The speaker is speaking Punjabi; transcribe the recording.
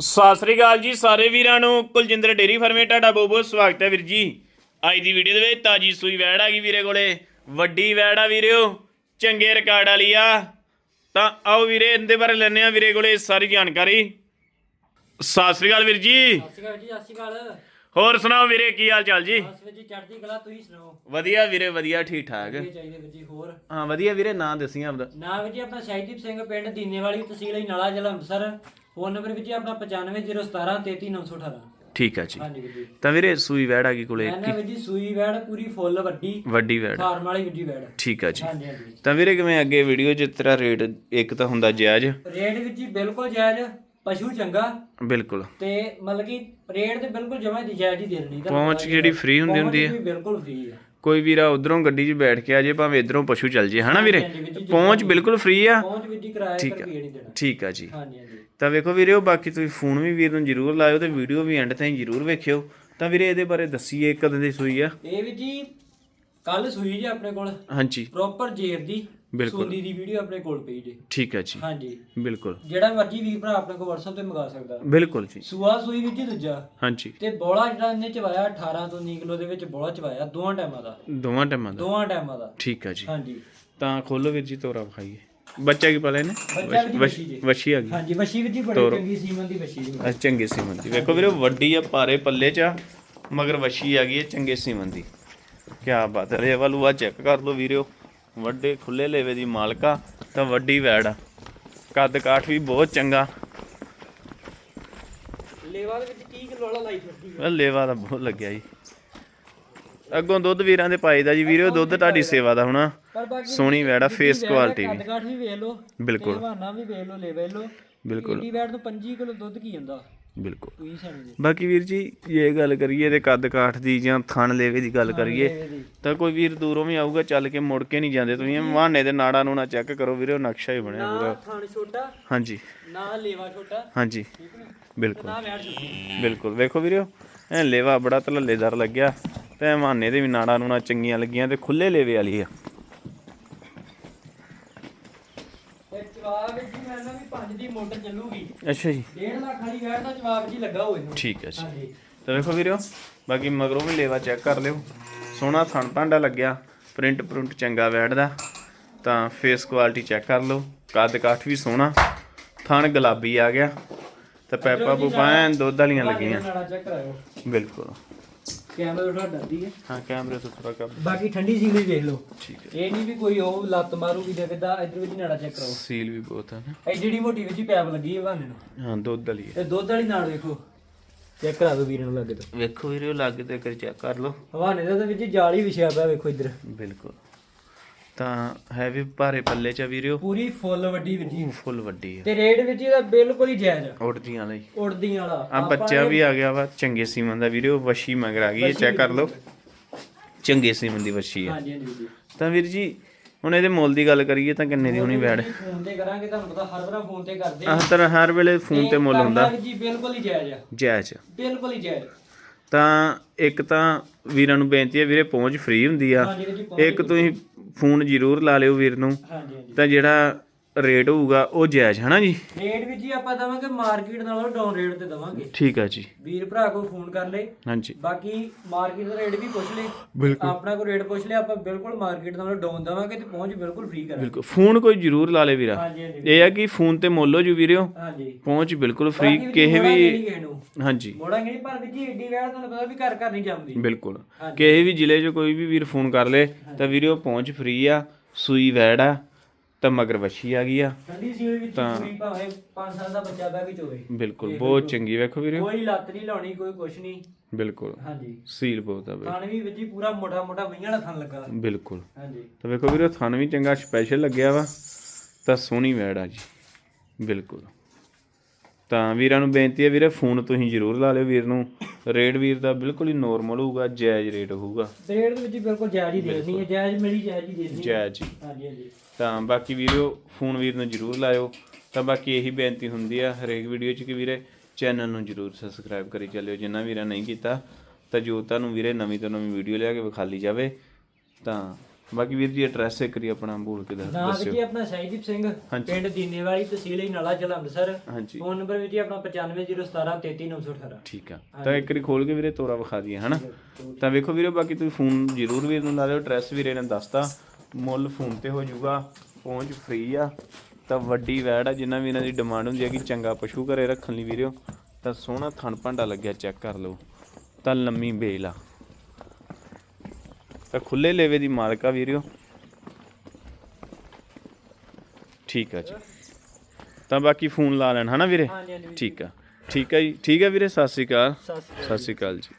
ਸਤਿ ਸ੍ਰੀ ਅਕਾਲ ਜੀ ਸਾਰੇ ਵੀਰਾਂ ਨੂੰ। ਕੁਲਜਿੰਦਰ ਡੇਰੀ ਫਾਰਮੇ, ਤੁਹਾਡਾ ਬਹੁਤ ਬਹੁਤ ਸਵਾਗਤ ਹੈ ਵੀਰ ਜੀ। ਅੱਜ ਦੀ ਵੀਡੀਓ ਦੇ ਵਿੱਚ ਤਾਜੀ ਸੂਈ ਵੈੜ ਆ ਗਈ ਵੀਰੇ ਕੋਲੇ। ਵੱਡੀ ਵੈੜ ਆ ਵੀਰਿਓ ਚੰਗੇ ਰਿਕਾਰਡ ਵਾਲੀ ਆ। ਤਾਂ ਆਓ ਵੀਰੇ, ਇਹਦੇ ਬਾਰੇ ਲੈਣੇ ਆ ਵੀਰੇ ਕੋਲੇ ਸਾਰੀ ਜਾਣਕਾਰੀ। ਸਤਿ ਸ੍ਰੀ ਅਕਾਲ ਵੀਰ ਜੀ। ਸਤਿ ਸ਼੍ਰੀ ਅਕਾਲ ਜੀ, ਸਤਿ ਸ਼੍ਰੀ ਅਕਾਲ। ਹੋਰ ਸੁਣਾਓ ਵੀਰੇ ਕੀ ਹਾਲ ਚਾਲ ਜੀ? ਬਸ ਵੀਰ ਜੀ ਚੜ੍ਹਦੀ ਕਲਾ ਤੁਸੀਂ ਸੁਣਾਓ? ਵਧੀਆ ਵੀਰੇ ਵਧੀਆ ਠੀਕ ਠਾਕ। ਕੀ ਚਾਹੀਦੇ ਵੀਰ ਜੀ ਹੋਰ? ਹਾਂ ਵਧੀਆ ਵੀਰੇ ਨਾਂ ਦੱਸੀਆਂ ਆਪਦਾ। ਨਾ ਵੀਰ ਜੀ ਆਪਣਾ ਸ਼ਾਹੀਦੀਪ ਸਿੰਘ ਪਿੰਡ ਦੀਨੇਵਾਲੀ ਤਹਿਸੀਲ ਨਾਲਾ ਜ਼ਿਲ੍ਹਾ ਅੰਮ੍ਰਿਤਸਰ। ਫੋਨ ਨੰਬਰ ਵੀਰ ਜੀ ਆਪਣਾ 95017 33918 ਠੀਕ ਆ ਜੀ। ਹਾਂਜੀ ਵੀਰ ਜੀ। ਤਾਂ ਵੀਰੇ ਸੂਈ ਵੈੜ ਆ ਗਈ ਕੋਲੇ। ਮੈਂ ਨਾ ਵੀਰ ਜੀ ਸੂਈ ਵੈੜ ਪੂਰੀ ਫੁੱਲ ਵੱਡੀ ਵੱਡੀ ਵੈੜ। ਫਾਰਮ ਵਾਲੀ ਵੀਰ ਜੀ ਵੈੜ। ਠੀਕ ਆ ਜੀ। ਹਾਂਜੀ ਹਾਂਜੀ। ਤਾਂ ਵੀਰੇ ਕਿਵੇਂ ਅੱਗੇ ਵੀਡੀਓ 'ਚ ਤੇਰਾ ਰੇਟ ਇੱਕ ਤਾਂ ਹੁੰਦਾ ਜਾਇਜ਼। ਰੇਟ ਵੀਰ ਜੀ ਬਿਲਕੁਲ ਜਾਇਜ਼। ਪਸ਼ੂ ਚੰਗਾ ਬਿਲਕੁਲ। ਤੇ ਮਤਲਬ ਕਿ ਰੇਟ ਤੇ ਬਿਲਕੁਲ ਜਮਾ ਦੀ ਜਾਇਜ਼ ਹੀ ਦੇਣੀ ਪਹੁੰਚ ਜਿਹੜੀ free ਹੁੰਦੀ ਹੁੰਦੀ ਹੈ। ਬਿਲਕੁਲ ਫ੍ਰੀ ਹੈ। ਕੋਈ ਵੀਰਾ ਉਧਰੋਂ ਗੱਡੀ 'ਚ ਬੈਠ ਕੇ ਆ ਜੇ ਭਾਵੇਂ ਇਧਰੋਂ ਪਸ਼ੂ ਚੱਲ ਜੇ ਹਨਾ ਵੀਰੇ? ਪਹੁੰਚ ਬਿਲਕੁਲ ਫ੍ਰੀ ਆ। ਪਹੁੰਚ ਵੀਰ ਜੀ ਕਿਰਾਇਆ ਠੀਕ ਆ। ਰੁਪਏ ਨਹੀਂ ਦੇਣਾ। ਠੀਕ ਆ ਜੀ। ਹਾਂਜੀ ਹਾਂਜੀ। ਤਾਂ ਵੇਖੋ ਵੀਰੇ ਉਹ ਬਾਕੀ ਤੁਸੀਂ ਫੋਨ ਵੀ ਵੀਰ ਨੂੰ ਜ਼ਰੂਰ ਲਾਇਓ ਤੇ ਵੀਡੀਓ ਵੀ ਐਂਡ ਤਾਈਂ ਜ਼ਰੂਰ ਵੇਖਿਓ। ਤਾਂ ਵੀਰੇ ਇਹਦੇ ਬਾਰੇ ਦੱਸੀਏ ਕਦੋਂ ਦੀ ਸੂਈ ਆ। ਇਹ ਵੀ ਜੀ ਕੱਲ ਸੂਈ ਜੀ ਆਪਣੇ ਕੋਲ। ਹਾਂਜੀ। ਪ੍ਰੋਪਰ ਜੇਰ ਦੀ। ਬਿਲਕੁਲ। ਸੂਦੀ ਦੀ ਵੀਡੀਓ ਆਪਣੇ ਕੋਲ ਪਈ ਜੀ। ਠੀਕ ਆ ਜੀ। ਹਾਂਜੀ। ਬਿਲਕੁਲ। ਜਿਹੜਾ ਮਰਜ਼ੀ ਵੀਰ ਭਰਾ ਆਪਣੇ ਕੋਲ WhatsApp ਤੇ ਮੰਗਾ ਸਕਦਾ। ਬਿਲਕੁਲ ਜੀ। ਸੂਆ ਸੂਈ ਵਿੱਚ ਹੀ ਦੂਜਾ। ਹਾਂਜੀ। ਤੇ ਬੋਲਾ ਜਿਹੜਾ ਇਹਨੇ ਚਵਾਇਆ 18 ਤੋਂ 19 ਕਿਲੋ ਦੇ ਵਿੱਚ ਬੋਲਾ ਚਵਾਇਆ ਦੋਵਾਂ ਟਾਈਮਾਂ ਦਾ। ਦੋਵਾਂ ਟਾਈਮਾਂ ਦਾ। ਦੋਵਾਂ ਟਾਈਮਾਂ ਦਾ। ਠੀਕ ਆ ਜੀ। ਹਾਂਜੀ। ਤਾਂ ਖੋਲੋ ਵੀਰ ਜੀ ਤੋਰਾ ਵਿਖਾਈਏ। ਬੱਚਾ ਕੀ ਪਾਲੇ ਨੇ ਵੀ ਜੀ। ਵਸ਼ੀ ਆ ਗਈ। ਹਾਂਜੀ ਵਸ਼ੀ ਵਿੱਚ ਹੀ ਬੜੀ। ਚੰਗੀ ਸੀਮਨ ਦੀ ਵਸ਼ੀ ਜੀ ਆ ਚੰਗੇ ਸੀਮਨ ਦੀ। ਵੇਖੋ ਵੀਰੇ ਵੱਡੀ ਆ ਪਾਰੇ ਪੱਲੇ ਚ ਮਗਰ ਵਸ਼ੀ ਆ ਗਈ ਹੈ ਚੰਗੇ ਸੀਮਨ ਦੀ। ਕੀ ਬਾਤ ਹੈ। ਰੇਵਾ ਲੂਆ ਚੈੱਕ ਕਰ ਲਓ ਵੀਰਿਓ ਵੱਡੇ ਖੁੱਲੇ ਲੇਵੇ ਦੀ ਮਾਲਕਾ ਤਾਂ ਵੱਡੀ ਵੈੜ ਆ। ਕੱਦ ਕਾਠ ਵੀ ਬਹੁਤ ਚੰਗਾ। ਲੇਵਾ ਦੇ ਵਿੱਚ 30 ਕਿਲੋ ਵਾਲਾ ਲਾਈ ਫਿਰਦੀ ਇਹ ਲੇਵਾ ਦਾ ਬਹੁਤ ਲੱਗਿਆ ਜੀ। ਅੱਗੋਂ ਦੁੱਧ ਵੀਰਾਂ ਦੇ ਪਾਈ ਦਾ ਜੀ ਵੀਰਿਓ ਦੁੱਧ ਤੁਹਾਡੀ ਸੇਵਾ ਦਾ ਹੋਣਾ। ਸੋਹਣੀ ਵੈੜ ਆ ਫੇਸ ਕੁਆਲਿਟੀ ਵੀ ਕੱਦ ਕਾਠ ਵੀ ਵੇਖ ਲਓ ਬਿਲਕੁਲ। ਬਹਾਨਾ ਵੀ ਵੇਖ ਲਓ ਲੈ ਵੇਖ ਲਓ। ਬਿਲਕੁਲ। ਏਡੀ ਵੈੜ ਤੋਂ 25 ਕਿਲੋ ਦੁੱਧ ਕੀ ਜਾਂਦਾ ਬਿਲਕੁਲ। ਬਾਕੀ ਵੀਰ ਜੀ ਜੇ ਗੱਲ ਕਰੀਏ ਤੇ ਕੱਦ ਕਾਠ ਦੀ ਜਾਂ ਥਣ ਲੇਵੇ ਦੀ ਗੱਲ ਕਰੀਏ। ਤਾਂ ਕੋਈ ਵੀਰ ਦੂਰੋਂ ਵੀ ਆਊਗਾ ਚੱਲ ਕੇ ਮੁੜ ਕੇ ਨਹੀਂ ਜਾਂਦੇ। ਤੁਸੀਂ ਮਹਾਨੇ ਦੇ ਨਾੜਾ ਨੂੰ ਨਾ ਚੈੱਕ ਕਰੋ ਵੀਰੇ ਉਹ ਨਕਸ਼ਾ ਹੀ ਬਣਿਆ ਨਾ ਪੂਰਾ। ਥਣ ਛੋਟਾ ਹਾਂਜੀ। ਨਾ ਲੇਵਾ ਛੋਟਾ। ਹਾਂਜੀ। ਠੀਕ ਨੇ? ਬਿਲਕੁਲ। ਨਾ ਵੈੜ ਛੋਟੀ। ਬਿਲਕੁਲ। ਵੇਖੋ ਵੀਰਿਓ ਐ ਲੇਵਾ ਬੜਾ ਧਲੱਲੇਦਾਰ ਲੱਗਿਆ। ਤੇ ਮਹਾਨੇ ਦੇ ਵੀ ਨਾੜਾ ਨੂੰ ਨਾ ਚੰਗੀਆਂ ਲੱਗੀਆਂ ਤੇ ਖੁੱਲੇ ਲੇਵੇ ਵਾਲੀ ਆ। ਤੇ ਜਵਾਬ ਜੀ ਮੈਂ ਨਾ ਵੀ ਪੰਜ ਦੀ ਮੋਟਰ ਚੱਲੂਗੀ। ਅੱਛਾ ਜੀ। 1.5 ਲੱਖ ਵਾਲੀ ਵੈੜ ਦਾ ਜਵਾਬ ਜੀ ਲੱਗਾ ਠੀਕ ਹੈ ਜੀ। ਹਾਂਜੀ। ਤਾਂ ਵੇਖੋ ਵੀਰਿਓ ਬਾਕੀ ਮਗਰੋਂ ਵੀ ਲੇਵਾ ਚੈੱਕ ਕਰ ਲਿਓ। ਸੋਹਣਾ ਥਣ ਭਾਂਡਾ ਲੱਗਿਆ ਪ੍ਰਿੰਟ ਪ੍ਰਿੰਟ ਚੰਗਾ ਬੈਠਦਾ ਤਾਂ ਫੇਸ ਕੁਆਲਿਟੀ ਚੈੱਕ ਕਰ ਲਓ। ਕੱਦ ਕਾਠ ਵੀ ਸੋਹਣਾ। ਥਣ ਗੁਲਾਬੀ ਆ ਗਿਆ। ਤਾਂ ਪੈਪਾ ਐਨ ਦੁੱਧ ਵਾਲੀਆਂ ਲੱਗੀਆਂ। ਬਿਲਕੁਲ। ਕੈਮਰਾ ਥੋੜਾ ਡਰਦੀ ਹੈ। ਹਾਂ ਕੈਮਰੇ ਤੋਂ ਥੋੜਾ ਕਰ ਬਾਕੀ ਠੰਡੀ ਸੀ ਵੀ ਵੇਖ ਲਓ। ਠੀਕ ਹੈ। ਇਹ ਨਹੀਂ ਵੀ ਕੋਈ ਉਹ ਲੱਤ ਮਾਰੂਗੀ ਜਾਂ ਕਿੱਦਾਂ ਇਧਰ ਵਿੱਚ ਨਾੜਾ ਚੈੱਕ ਕਰਾਓ ਸੀਲ ਵੀ ਬਹੁਤ ਹੈ ਨਾ। ਇਹ ਜਿਹੜੀ ਮੋਟੀ ਵਿੱਚ ਹੀ ਪੈਪ ਲੱਗੀ ਹੈ ਬਹਾਨੇ ਨੂੰ ਹਾਂ ਦੁੱਧ ਵਾਲੀ ਹੈ। ਤੇ ਦੁੱਧ ਵਾਲੀ ਨਾਲ ਵੇਖੋ। ਚੈੱਕ ਕਰਾ ਦਿਓ ਵੀਰ ਨੂੰ ਲੱਗੇ ਤੋਂ। ਵੇਖੋ ਵੀਰਿਓ ਲੱਗ ਤੇ ਕਰ ਚੈੱਕ ਕਰ ਲਓ। ਹਵਾਨੇ ਦਾ ਤਾਂ ਵਿੱਚ ਜਾਲ ਹੀ ਵਿਛਿਆ ਪਿਆ ਵੇਖੋ ਇੱਧਰ। ਬਿਲਕੁਲ। ਤਾਂ ਹੈ ਵੀ ਭਾਰੇ ਪੱਲੇ ਚ ਆ ਵੀਰਿਓ। ਪੂਰੀ ਫੁੱਲ ਵੱਡੀ ਵਿੱਜੀ ਫੁੱਲ ਵੱਡੀ ਹੈ ਤੇ ਰੇਟ ਵਿੱਚ ਇਹਦਾ ਬਿਲਕੁਲ ਹੀ ਜਾਇਜ਼ ਆ। ਉੜਦੀਆਂ ਲਈ ਉੜਦੀਆਂ ਵਾਲਾ। ਆ ਬੱਚਾ ਵੀ ਆ ਗਿਆ ਵਾ ਚੰਗੇ ਸੀਮਨ ਦਾ ਵੀਡੀਓ ਵਸ਼ੀ ਮਗਰ ਆ ਗਈ ਹੈ ਚੈੱਕ ਕਰ ਲਓ। ਚੰਗੇ ਸੀਮਨ ਦੀ ਵਸ਼ੀ ਹੈ ਹਾਂਜੀ ਹਾਂਜੀ ਵੀਰ ਜੀ ਤਾਂ ਵੀਰ ਜੀ ਹੁਣ ਇਹਦੇ ਮੁੱਲ ਦੀ ਗੱਲ ਕਰੀਏ ਤਾਂ ਕਿੰਨੇ ਦੀ ਹੋਣੀ ਵੈੜ? ਫੋਨ ਤੇ ਕਰਾਂਗੇ ਤੁਹਾਨੂੰ ਪਤਾ ਹਰ ਵਾਰ ਫੋਨ ਤੇ ਕਰਦੇ ਆਹ ਤਰ੍ਹਾਂ ਹਰ ਵੇਲੇ ਫੋਨ ਤੇ ਮੁੱਲ ਹੁੰਦਾ। ਜੀ ਬਿਲਕੁਲ ਹੀ ਜਾਇਜ਼ ਆ। ਜਾਇਜ਼ ਬਿਲਕੁਲ ਹੀ ਜਾਇਜ਼। ਤਾਂ ਇੱਕ ਤਾਂ ਵੀਰਾਂ ਨੂੰ ਬੇਨਤੀ ਹੈ ਵੀਰੇ ਪਹੁੰਚ ਫ੍ਰੀ ਹੁੰਦੀ ਆ। ਹਾਂਜੀ ਵੀਰ ਜੀ ਪਹੁੰਚ- ਇੱਕ ਤੁਸੀਂ ਫੋਨ ਜ਼ਰੂਰ ਲਾ ਲਿਓ ਵੀਰ ਨੂੰ। ਹਾਂਜੀ ਹਾਂਜੀ। ਤਾਂ ਜਿਹੜਾ ਰੇਟ ਹੋਊਗਾ ਉਹ ਜਾਇਜ਼ ਹਨਾ ਜੀ? ਰੇਟ ਵੀ ਜੀ ਆਪਾਂ ਦਵਾਂਗੇ ਮਾਰਕੀਟ ਨਾਲੋਂ ਡਾਊਨ ਰੇਟ ਤੇ ਦਵਾਂਗੇ। ਠੀਕ ਆ ਜੀ। ਵੀਰ ਭਰਾ ਕੋ ਫੋਨ ਕਰ ਲੈ। ਹਾਂਜੀ। ਬਾਕੀ ਮਾਰਕੀਟ ਦਾ ਰੇਟ ਵੀ ਪੁੱਛ ਲੈ। ਬਿਲਕੁਲ। ਆਪਣਾ ਕੋ ਰੇਟ ਪੁੱਛ ਲਿਆ ਆਪਾਂ ਬਿਲਕੁਲ ਮਾਰਕੀਟ ਨਾਲੋਂ ਡਾਊਨ ਦਵਾਂਗੇ ਤੇ ਪਹੁੰਚ ਬਿਲਕੁਲ ਫ੍ਰੀ ਕਰਾਂਗੇ। ਬਿਲਕੁਲ। ਫੋਨ ਕੋਈ ਜ਼ਰੂਰ ਲਾ ਲੇ ਵੀਰਾ। ਹਾਂਜੀ ਹਾਂਜੀ। ਇਹ ਆ ਕਿ ਫੋਨ ਤੇ ਮੁੱਲ ਹੋ ਜੂ ਵੀਰਿਓ। ਹਾਂਜੀ। ਪਹੁੰਚ ਬਿਲਕੁਲ ਫ੍ਰੀ ਕਿਸੇ ਵੀ ਨੂੰ। ਹਾਂਜੀ। ਮੋੜਾਂਗੇ ਨਹੀਂ ਪਰ ਵੀ ਜੀ ਏਡੀ ਵੈਰ ਤੁਹਾਨੂੰ ਪਤਾ ਵੀ ਘਰ ਘਰ ਨਹੀਂ ਜੰਮਦੀ। ਬਿਲਕੁਲ। ਕਿਸੇ ਵੀ ਜ਼ਿਲ੍ਹੇ 'ਚ ਕੋਈ ਵੀ ਵੀਰ ਫੋਨ ਕਰ ਲੇ ਤਾਂ ਵੀਰਿਓ ਪਹੁੰਚ ਫ੍ਰੀ ਆ ਸੂਈ ਵੈੜ ਆ। ਤਾਂ ਮਗਰ ਵੱਛੀ ਆ ਗਈ ਆ। ਠੰਡੀ ਸੀਲ ਵਿੱਚ ਪੂਰੀ ਭਾਵੇਂ 5 ਸਾਲ ਦਾ ਬੱਚਾ ਬੈ ਵਿੱਚ ਹੋਵੇ ਬਿਲਕੁਲ ਬਹੁਤ ਚੰਗੀ ਵੇਖੋ ਵੀਰਿਓ ਕੋਈ ਲੱਤ ਨਹੀਂ ਲਾਉਣੀ ਕੋਈ ਕੁਛ ਨਹੀਂ। ਬਿਲਕੁਲ ਹਾਂਜੀ। ਸੀਲ ਬਹੁਤ ਆ ਬਈ। ਥਣ ਵੀ ਵਿੱਚ ਹੀ ਪੂਰਾ ਮੋਟਾ ਮੋਟਾ ਵਈਆਂ ਵਾਲਾ ਥਣ ਲੱਗਾ। ਬਿਲਕੁਲ। ਹਾਂਜੀ। ਤਾਂ ਵੇਖੋ ਵੀਰੋ ਥਣ ਵੀ ਚੰਗਾ ਸਪੈਸ਼ਲ ਲੱਗਿਆ ਵਾ ਤਾਂ ਸੋਹਣੀ ਵੈੜ ਆ ਜੀ। ਬਿਲਕੁਲ। ਤਾਂ ਵੀਰਾਂ ਨੂੰ ਬੇਨਤੀ ਹੈ ਵੀਰੇ ਫੋਨ ਤੁਸੀਂ ਜ਼ਰੂਰ ਲਾ ਲਿਓ ਵੀਰ ਨੂੰ। ਰੇਟ ਵੀਰ ਦਾ ਬਿਲਕੁਲ ਹੀ ਨੋਰਮਲ ਹੋਊਗਾ ਜਾਇਜ਼ ਰੇਟ ਹੋਊਗਾ। ਰੇਟ ਦੇ ਵਿੱਚ ਹੀ ਬਿਲਕੁਲ ਜਾਇਜ਼ ਹੀ ਦੇਣੀ ਹੈ ਜਾਇਜ਼ ਮਿਲੀ ਜਾਇਜ਼ ਹੀ ਦੇਣੀ ਹੈ ਜਾਇਜ਼ ਜੀ ਹਾਂਜੀ ਹਾਂਜੀ। ਤਾਂ ਬਾਕੀ ਵੀਡੀਓ ਫੋਨ ਵੀਰ ਨੂੰ ਜ਼ਰੂਰ ਲਾਇਓ। ਤਾਂ ਬਾਕੀ ਇਹੀ ਬੇਨਤੀ ਹੁੰਦੀ ਆ ਹਰੇਕ ਵੀਡੀਓ 'ਚ ਕਿ ਵੀਰੇ ਚੈਨਲ ਨੂੰ ਜ਼ਰੂਰ ਸਬਸਕ੍ਰਾਈਬ ਕਰੀ ਚੱਲਿਓ। ਜਿੰਨਾ ਵੀਰਾਂ ਨਹੀਂ ਕੀਤਾ ਤਾਂ ਜੋ ਤੁਹਾਨੂੰ ਵੀਰੇ ਨਵੀਂ ਤੋਂ ਨਵੀਂ ਵੀਡੀਓ ਲਿਆ ਕੇ ਵਿਖਾਲੀ ਜਾਵੇ। ਤਾਂ ਬਾਕੀ ਵੀਰ ਜੀ ਐਡਰੈਸ ਇੱਕ ਵਾਰੀ ਆਪਣਾ ਬੋਲ ਕੇ ਦੱਸ ਨਾਮ ਦੱਸਿਓ। ਜੀ ਆਪਣਾ ਸ਼ਾਹੀਦੀਪ ਸਿੰਘ ਹਾਂਜੀ। ਪਿੰਡ ਦੀਨੇਵਾਲੀ ਤਹਿਸੀਲ ਇਨਾਲਾ ਜ਼ਿਲ੍ਹਾ ਅੰਮ੍ਰਿਤਸਰ। ਹਾਂਜੀ। ਫੋਨ ਨੰਬਰ ਵੀ ਜੀ ਆਪਣਾ 9501733918 ਠੀਕ ਆ। ਤਾਂ ਇੱਕ ਵਾਰੀ ਖੋਲ ਕੇ ਵੀਰੇ ਤੋਰਾ ਵਿਖਾ ਦਈਏ ਹਨਾ? ਤਾਂ ਵੇਖੋ ਵੀਰੇ ਬਾਕੀ ਤੁਸੀਂ ਫੋਨ ਜ਼ਰੂਰ ਵੀਰ ਨੂੰ ਲਾ ਲਿਓ। ਐਡਰੈਸ ਵੀਰੇ ਨੇ ਦੱਸਤਾ। ਮੁੱਲ ਫੋਨ ਤੇ ਹੋ ਜਾਊਗਾ ਪਹੁੰਚ ਫ੍ਰੀ ਆ। ਤਾਂ ਵੱਡੀ ਵੈੜ ਆ ਜਿੰਨਾ ਵੀ ਇਹਨਾਂ ਦੀ ਡਿਮਾਂਡ ਹੁੰਦੀ ਹੈ ਕਿ ਚੰਗਾ ਪਸ਼ੂ ਘਰੇ ਰੱਖਣ ਲਈ ਵੀਰਿਓ। ਤਾਂ ਸੋਹਣਾ ਥਣ ਭਾਂਡਾ ਲੱਗਿਆ ਚੈੱਕ ਕਰ ਲਓ। ਤਾਂ ਲੰਮੀ ਬੇਲ ਆ। ਤਾਂ ਖੁੱਲੇ ਲੇਵੇ ਦੀ ਮਾਲਕਾ ਵੀਰਿਓ। ਠੀਕ ਆ ਜੀ। ਤਾਂ ਬਾਕੀ ਫੋਨ ਲਾ ਲੈਣ ਹਨਾ ਵੀਰੇ? ਠੀਕ ਆ। ਠੀਕ ਆ ਜੀ। ਠੀਕ ਆ ਵੀਰੇ ਸਤਿ ਸ਼੍ਰੀ ਅਕਾਲ। ਸਤਿ ਸ਼੍ਰੀ ਅਕਾਲ ਜੀ।